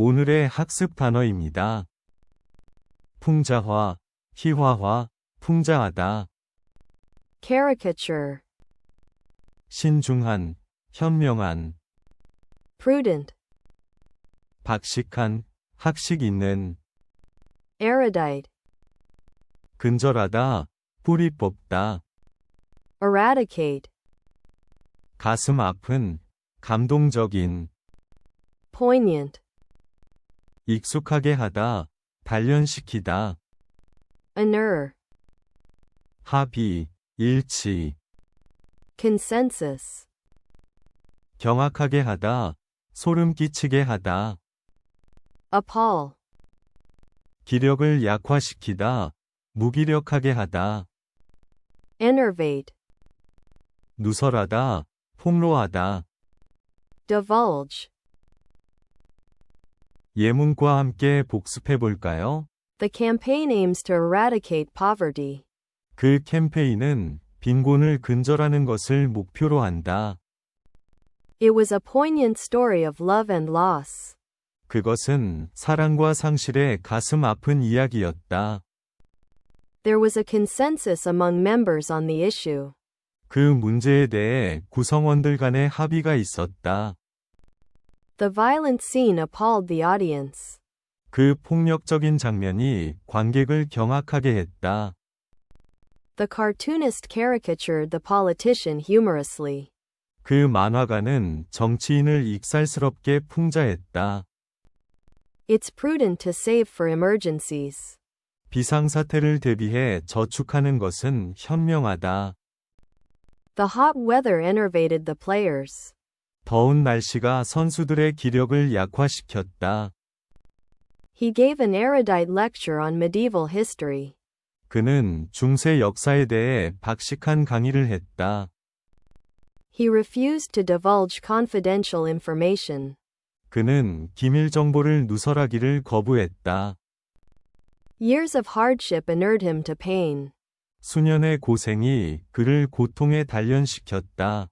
오늘의 학습 단어입니다. 풍자화, 희화화, 풍자하다, caricature, 신중한, 현명한, prudent, 박식한, 학식 있는, erudite, 근절하다, 뿌리 뽑다, eradicate, 가슴 아픈, 감동적인, poignant, 익숙하게 하다, 단련시키다, inure, 합의, 일치, consensus, 경악하게 하다, 소름 끼치게 하다, appall, 기력을 약화시키다, 무기력하게 하다, enervate, 누설하다, 폭로하다, divulge. 예문과 함께 복습해 볼까요? The campaign aims to eradicate poverty. 그 캠페인은 빈곤을 근절하는 것을 목표로 한다. It was a poignant story of love and loss. 그것은 사랑과 상실의 가슴 아픈 이야기였다. There was a consensus among members on the issue. 그 문제에 대해 구성원들 간의 합의가 있었다. The violent scene appalled the audience. 그 폭력적인 장면이 관객을 경악하게 했다. The cartoonist caricatured the politician humorously. 그 만화가는 정치인을 익살스럽게 풍자했다. It's prudent to save for emergencies. 비상사태를 대비해 저축하는 것은 현명하다. The hot weather enervated the players. 더운 날씨가 선수들의 기력을 약화시켰다. He gave an erudite lecture on medieval history. 그는 중세 역사에 대해 박식한 강의를 했다. He refused to divulge confidential information. 그는 기밀 정보를 누설하기를 거부했다. Years of hardship inured him to pain. 수년의 고생이 그를 고통에 단련시켰다.